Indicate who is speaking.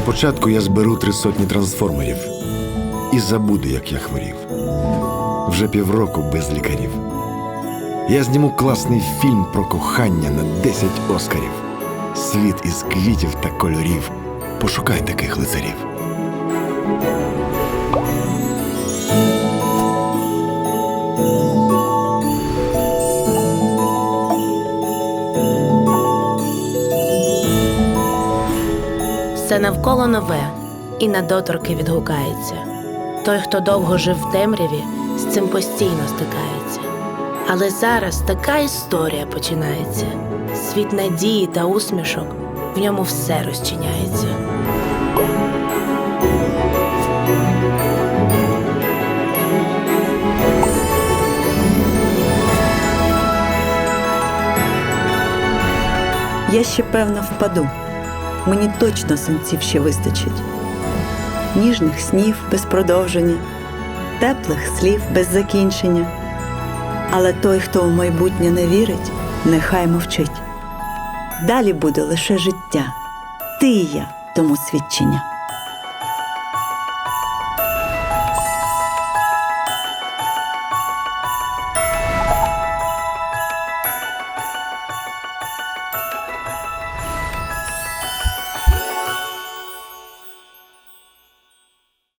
Speaker 1: початку я зберу три сотні трансформерів і забуду, як я хворів. Вже півроку без лікарів. Я зніму класний фільм про кохання на 10 оскарів. Світ із квітів та кольорів. Пошукай таких лицарів.
Speaker 2: Все навколо нове і на доторки відгукається. Той, хто довго жив в темряві, з цим постійно стикається. Але зараз така історія починається. Світ надії та усмішок, в ньому все розчиняється.
Speaker 3: Я ще певно впаду. Мені точно синців ще вистачить. Ніжних снів без продовження, теплих слів без закінчення. Але той, хто у майбутнє не вірить, нехай мовчить. Далі буде лише життя. Ти і я тому свідчення.